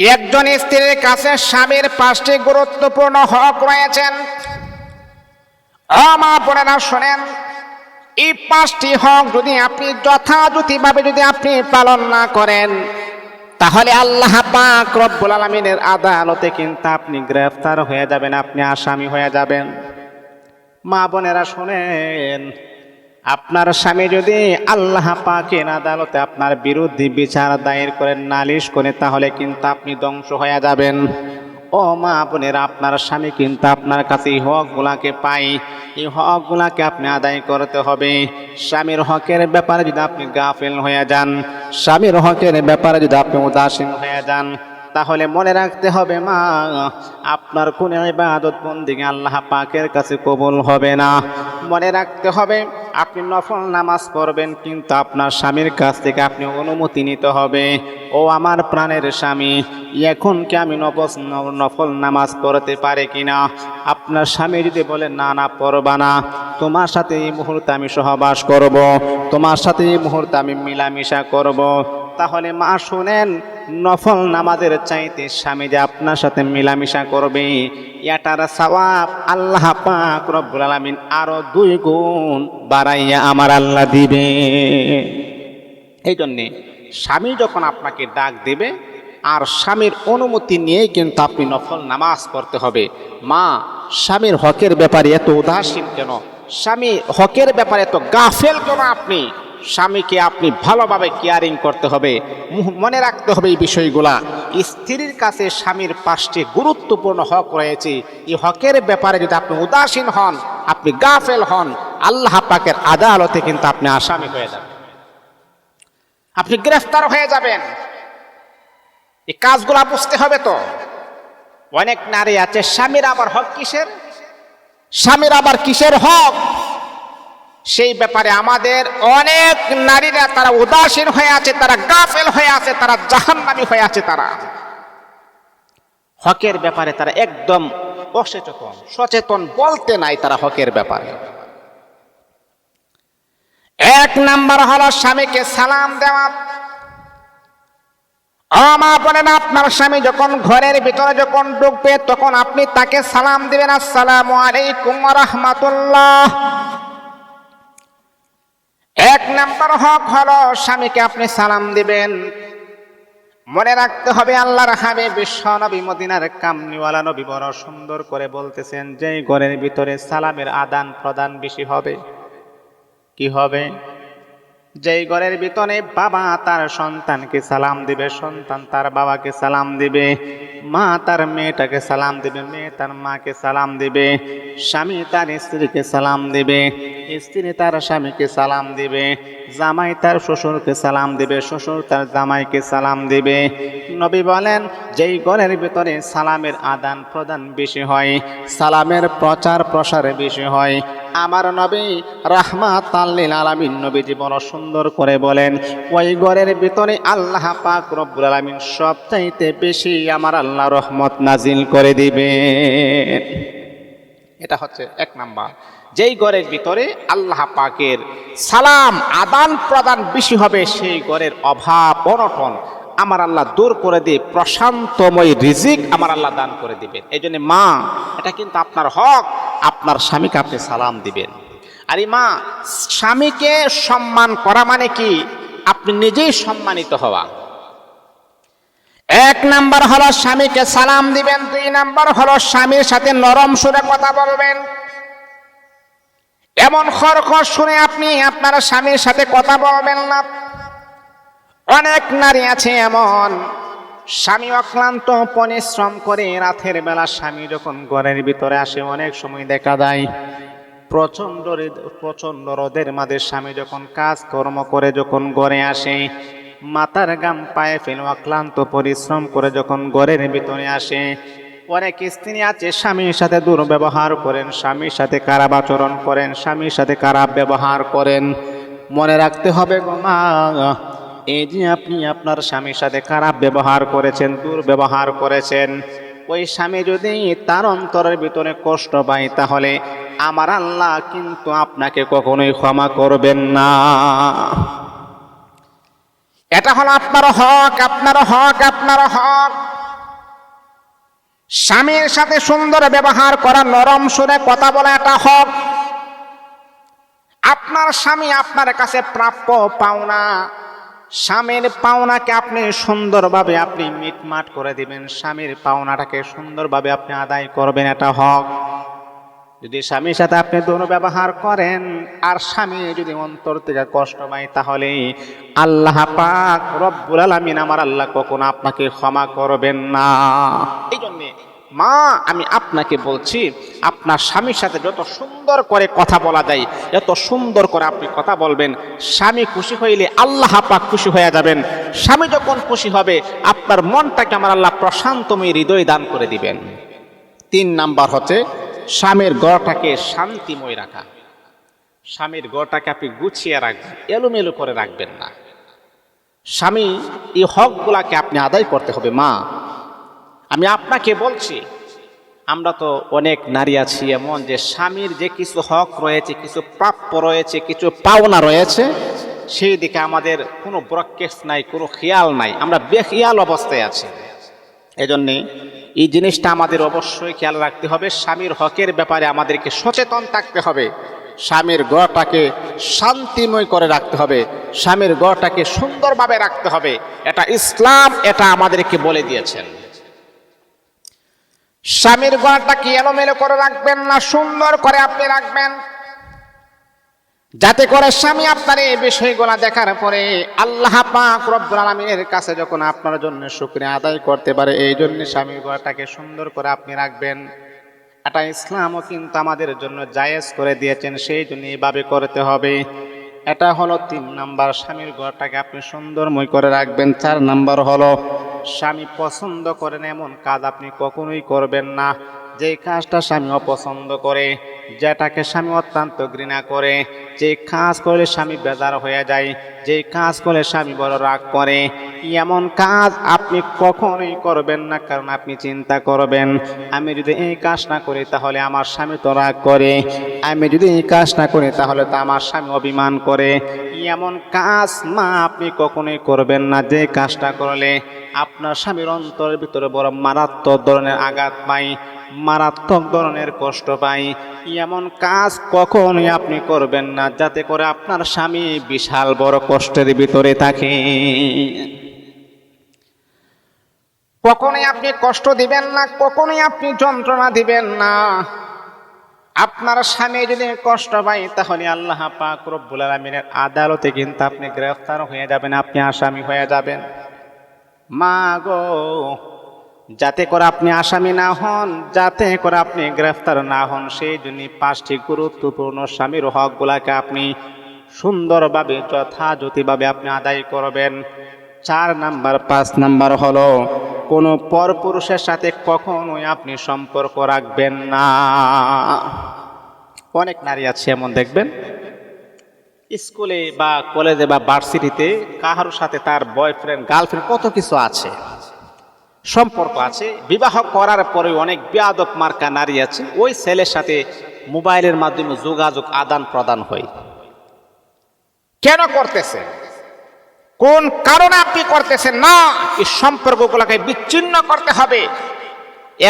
একজন স্ত্রীর কাছে স্বামীর পাঁচটি গুরুত্বপূর্ণ হক রয়েছেন আমা বোনেরা শোনেন, এই পাঁচটি হক যদি আপনি যথাযথভাবে যদি আপনি পালন না করেন, তাহলে আল্লাহ পাক রব্বুল আলমিনের আদালতে কিন্তু আপনি গ্রেফতার হয়ে যাবেন, আপনি আসামি হয়ে যাবেন। মা বোনেরা শোনেন আপনার স্বামী যদি আল্লাহ পাকের আদালতে আপনার বিরুদ্ধে বিচার দায়ের করে নালিশ করে, তাহলে কিন্তু আপনি ধ্বংস হয়ে যাবেন। ও মা বোনেরা, আপনার স্বামী কিন্তু আপনার কাছে এই হকগুলাকে পাই এই হকগুলাকে আপনি আদায় করতে হবে। স্বামীর হকের ব্যাপারে যদি আপনি গাফেল হয়ে যান, স্বামীর হকের ব্যাপারে যদি আপনি উদাসীন হয়ে যান, তাহলে মনে রাখতে হবে, মা, আপনার কোন ইবাদত বন্দিকে আল্লাহ পাকের কাছে কবুল হবে না। মনে রাখতে হবে আপনি নফল নামাজ পড়বেন, কিন্তু আপনার স্বামীর কাছ থেকে আপনি অনুমতি নিতে হবে। ও আমার প্রাণের স্বামী, এখন কি আমি নফস নফল নামাজ পড়তে পারে কিনা? আপনার স্বামী যদি বলে, না না, পড়বা না। তোমার সাথে এই মুহূর্তে আমি সহবাস করব, তোমার সাথে এই মুহূর্তে আমি মিলামিশা করব। তাহলে মা শুনেন, নফল নামাজের চাইতে স্বামী যে আপনার সাথে মিলামিশা করবে, এটার সওয়াব আল্লাহ পাক রব্বুল আলামিন আরও দুই গুণ বাড়াইয়া আমার আল্লাহ দিবে। এই জন্যে স্বামী যখন আপনাকে ডাক দেবে, আর স্বামীর অনুমতি নিয়েই কিন্তু আপনি নফল নামাজ পড়তে হবে। মা, স্বামীর হকের ব্যাপারে এত উদাসীন কেন? স্বামী হকের ব্যাপারে এত গাফেল কেন আপনি? স্বামীকে আপনি ভালোভাবে কেয়ারিং করতে হবে। মনে রাখতে হবে এই বিষয়গুলা। স্ত্রীর কাছে স্বামীর পাঁচটি গুরুত্বপূর্ণ হক রয়েছে। এই হকের ব্যাপারে যদি আপনি উদাসীন হন, আপনি গাফেল হন, আল্লাহ পাকের আদালতে কিন্তু আপনি আসামি হয়ে যাবেন। আপনি গ্রেফতার হয়ে যাবেন। এই কাজগুলা বুঝতে হবে তো। অনেক নারী আছে, স্বামীর আবার হক কিসের? স্বামীর আবার কিসের হক? সেই ব্যাপারে আমাদের অনেক নারীরা তারা উদাসীন হয়ে আছে, তারা গাফেল হয়ে আছে, তারা জাহান্নামী হয়ে আছে তারা। হকের ব্যাপারে তারা একদম অসচেতন, সচেতন বলতে নাই তারা হকের ব্যাপারে। এক নাম্বার হলো স্বামীকে সালাম দেওয়া। আমা বলেন, আপনার স্বামী যখন ঘরের ভিতরে যখন ঢুকবে, তখন আপনি তাকে সালাম দিবেন, আসসালামু আলাইকুম রহমাতুল্লাহ। এক নাম্বার হক হলো স্বামীকে আপনি সালাম দিবেন। মনে রাখতে হবে আল্লাহর হাবে বিশ্ব নবী, মদিনার কামনিওয়ালা নবী বড় সুন্দর করে বলতেছেন, যেই ঘরের ভিতরে সালামের আদান প্রদান বেশি হবে, কি হবে? যেই ঘরের ভিতরে বাবা তার সন্তানকে সালাম দিবে, সন্তান তার বাবাকে সালাম দিবে, মা তার মেয়েটাকে সালাম দিবে, মেয়ে তার মাকে সালাম দিবে, স্বামী তার স্ত্রীকে সালাম দিবে স্ত্রী তার স্বামীকে সালাম দিবে, জামাই তার শ্বশুরকে সালাম দিবে, শ্বশুর তার জামাইকে সালাম দিবে। নবী বলেন, যেই ঘরের ভিতরে সালামের আদান প্রদান বেশি হয়, সালামের প্রচার প্রসার বেশি হয়। আমার নবী রাহমাত আল্লিল আলামিন নবীজি বড় সুন্দর করে বলেন, ওই ঘরের ভিতরে আল্লাহ পাক রব্বুল আলামিন সবচাইতে বেশি আমার আল্লাহ রহমত নাজিল করে দিবে এটা হচ্ছে এক নাম্বার। যেই ঘরের ভিতরে আল্লাহ পাকের সালাম, আদান প্রদান বেশি হবে, সেই ঘরের অভাব, অনটন আমার আল্লাহ দূর করে দিয়ে প্রশান্তময় রিজিক আমার আল্লাহ দান করে দিবেন। এই জন্য মা, এটা কিন্তু আপনার হক, আপনার স্বামীকে আপনি সালাম দিবেন। আর মা, স্বামীকে সম্মান করা মানে কি? আপনি নিজেই সম্মানিত হওয়া। এক নাম্বার হলো স্বামীকে সালাম দিবেন, দুই নাম্বার হলো স্বামীর সাথে নরম সুরে কথা বলবেন। এমন খরখর শুনে আপনি আপনার স্বামীর সাথে কথা বলবেন না। অনেক নারী আছে এমন। স্বামী অক্লান্ত, পরিশ্রম করে রাতের বেলা স্বামী যখন ঘরের ভিতরে আসে, অনেক সময় দেখা যায় প্রচণ্ড রোদ- প্রচণ্ড রোদের মাঝে স্বামী যখন কাজ কর্ম করে যখন ঘরে আসে, মাথার গাম পায়ে ফেলে অক্লান্ত পরিশ্রম করে যখন ঘরের ভিতরে আসে অনেক স্ত্রী আছে, স্বামীর সাথে দুর্ব্যবহার করেন, স্বামীর সাথে খারাপ আচরণ করেন, স্বামীর সাথে খারাপ ব্যবহার করেন। মনে রাখতে হবে গো মা, এই যে আপনি আপনার স্বামীর সাথে খারাপ ব্যবহার করেছেন, দুর্ব্যবহার করেছেন, ওই স্বামী যদি তার অন্তরের ভিতরে কষ্ট পায়, তাহলে আমার আল্লাহ কিন্তু আপনাকে কখনোই ক্ষমা করবেন না। এটা হলো আপনার হক আপনার হক আপনার হক। স্বামীর সাথে সুন্দর ব্যবহার করা, নরম সুরে কথা বলা এটা হক। আপনার স্বামী আপনার কাছে প্রাপ্য পাওনা। স্বামীর পাওনাকে আপনি সুন্দরভাবে আপনি মিটমাট করে দিবেন। স্বামীর পাওনাটাকে সুন্দরভাবে আপনি আদায় করবেন, এটা হক। যদি স্বামীর সাথে আপনি দোনো ব্যবহার করেন, আর স্বামী যদি অন্তর থেকে কষ্ট পায় তাহলে আল্লাহ পাক রব্বুল আলামিন আমার আল্লাহ কখনো আপনাকে ক্ষমা করবেন না। এই জন্যে মা, আমি আপনাকে বলছি, আপনার স্বামীর সাথে যত সুন্দর করে কথা বলা যায়, যত সুন্দর করে আপনি কথা বলবেন, স্বামী খুশি হইলে আল্লাহ পাক খুশি হয়ে যাবেন। স্বামী যখন খুশি হবে, আপনার মনটাকে আমার আল্লাহ প্রশান্তময় হৃদয় দান করে দিবেন। তিন নাম্বার হচ্ছে, স্বামীর গড়টাকে শান্তিময় রাখা। স্বামীর গড়টাকে আপনি গুছিয়ে রাখবেন, এলোমেলো করে রাখবেন না। স্বামী, এই হকগুলাকে আপনি আদায় করতে হবে, মা। আমি আপনাকে বলছি, আমরা তো অনেক নারী আছি এমন যে স্বামীর যে কিছু হক রয়েছে, কিছু প্রাপ্য রয়েছে, কিছু পাওনা রয়েছে, সেই দিকে আমাদের কোনো ব্রকেস নাই, কোনো খেয়াল নাই। আমরা বেখেয়াল অবস্থায় আছি। এজন্যে এই জিনিসটা আমাদের অবশ্যই খেয়াল রাখতে হবে। স্বামীর হকের ব্যাপারে আমাদেরকে সচেতন থাকতে হবে। স্বামীর গড়টাকে শান্তিময় করে রাখতে হবে। স্বামীর গড়টাকে সুন্দরভাবে রাখতে হবে। এটা ইসলাম, এটা আমাদেরকে বলে দিয়েছেন। স্বামীর গড়টাকে এলোমেলো করে রাখবেন না সুন্দর করে আপনি রাখবেন? যাতে করে স্বামী আপনার এই বিষয়গুলো দেখার পরে আল্লাহ পাক আলামিনের কাছে যখন আপনার জন্য শুকরিয়া আদায় করতে পারে, এই জন্য স্বামীর গড়টাকে সুন্দর করে আপনি রাখবেন। এটা ইসলামও কিন্তু আমাদের জন্য জায়েজ করে দিয়েছেন, সেই জন্য এইভাবে করতে হবে। এটা হলো তিন নাম্বার, স্বামীর ঘরটাকে আপনি সুন্দরময় করে রাখবেন। চার নাম্বার হলো স্বামী পছন্দ করেন এমন কাজ আপনি কখনোই করবেন না। যে কাজটা স্বামী অপছন্দ করে যেটাকে স্বামী অত্যন্ত ঘৃণা করে, যে কাজ করলে স্বামী বেজার হয়ে যায়, যে কাজ করলে স্বামী বড় রাগ করে। এমন কাজ আপনি কখনোই করবেন না, কারণ আপনি চিন্তা করবেন, আমি যদি এই কাজ না করি তাহলে আমার স্বামী তো রাগ করে। আমি যদি এই কাজ না করি তাহলে তো আমার স্বামী অভিমান করে। এমন কাজ মা আপনি কখনোই করবেন না, যে কাজটা করলে আপনার স্বামীর অন্তরের ভিতরে বড় মারাত্মক ধরনের আঘাত পাই মারাত্মক ধরনের কষ্ট পাই। এমন কাজ কখনোই আপনি করবেন না, যাতে করে আপনার স্বামী বিশাল বড় কষ্টের ভিতরে থাকে। কখনোই আপনি কষ্ট দিবেন না, কখনোই আপনি যন্ত্রণা দিবেন না। আপনার স্বামী যদি কষ্ট পায়, তাহলে আল্লাহ পাক রব্বুল আলমিনের আদালতে কিন্তু আপনি গ্রেফতার হয়ে যাবেন, আপনি আসামি হয়ে যাবেন। মা গো যাতে করে আপনি আসামি না হন, যাতে করে আপনি গ্রেফতার না হন, সেই জন্য পাঁচটি গুরুত্বপূর্ণ স্বামীর হকগুলাকে আপনি সুন্দরভাবে, যথাযথভাবে আপনি আদায় করবেন। চার নাম্বার, পাঁচ নাম্বার হলো, কোনো পরপুরুষের সাথে কখনোই আপনি সম্পর্ক রাখবেন না। অনেক নারী আছে এমন, দেখবেন? স্কুলে বা কলেজে বা ভার্সিটিতে কাহার সাথে তার বয়ফ্রেন্ড গার্লফ্রেন্ড কত কিছু আছে। সম্পর্ক আছে। বিবাহ করার পরে অনেক বেয়াদব মার্কা নারী আছে। ওই ছেলের সাথে মোবাইলের মাধ্যমে যোগাযোগ আদান প্রদান হয়। কেন করতেছে কোন কারণে আপনি করতেছেন না? এই সম্পর্কগুলোকে বিচ্ছিন্ন করতে হবে।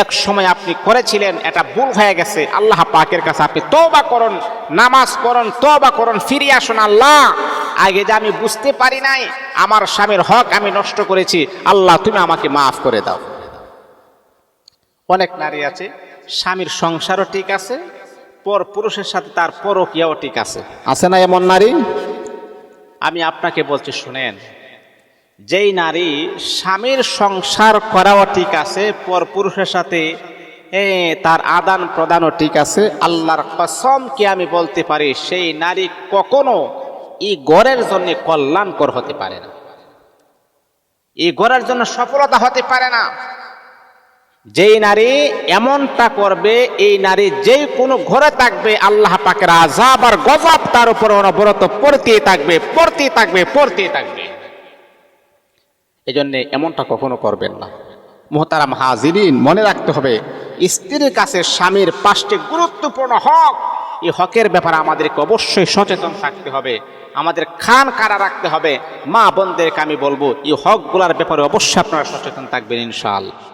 এক সময় আপনি করেছিলেন, এটা ভুল হয়ে গেছে। আল্লাহ পাকের কাছে আপনি তওবা করুন, নামাজ পড়ুন, তওবা করুন ফিরে আসুন আল্লাহ। আগে যে আমি বুঝতে পারি নাই, আমার স্বামীর হক আমি নষ্ট করেছি। আল্লাহ, তুমি আমাকে মাফ করে দাও। অনেক নারী আছে, স্বামীর সংসারও ঠিক আছে, পর পুরুষের সাথে তার পরকিয়াও ঠিক আছে। আছে না এমন নারী? আমি আপনাকে বলছি, শুনেন, যেই নারী স্বামীর সংসার করাও ঠিক আছে, পর পুরুষের সাথে তার আদান প্রদানও ঠিক আছে, আল্লাহর কসমকে আমি বলতে পারি, সেই নারী কখনো এই গড়ের জন্য কল্যাণকর হতে পারে না। এই গড়ের জন্য সফলতা হতে পারে না। যেই নারী এমনটা করবে, এই নারী যেই কোনো ঘরে থাকবে, আল্লাহ পাকের আজাব আর গজাব তার উপর অনবরত পড়তেই থাকবে পড়তেই থাকবে পড়তেই থাকবে। এই জন্য এমনটা কখনো করবেন না। মোহতারাম হাজিরিন, মনে রাখতে হবে, স্ত্রীর কাছে স্বামীর পাঁচটি গুরুত্বপূর্ণ হক। এই হকের ব্যাপারে আমাদেরকে অবশ্যই সচেতন থাকতে হবে। আমাদের খান কারা রাখতে হবে? মা বোনদেরকে আমি বলব, এই হকগুলার ব্যাপারে অবশ্যই আপনারা সচেতন থাকবেন ইনশাআল্লাহ।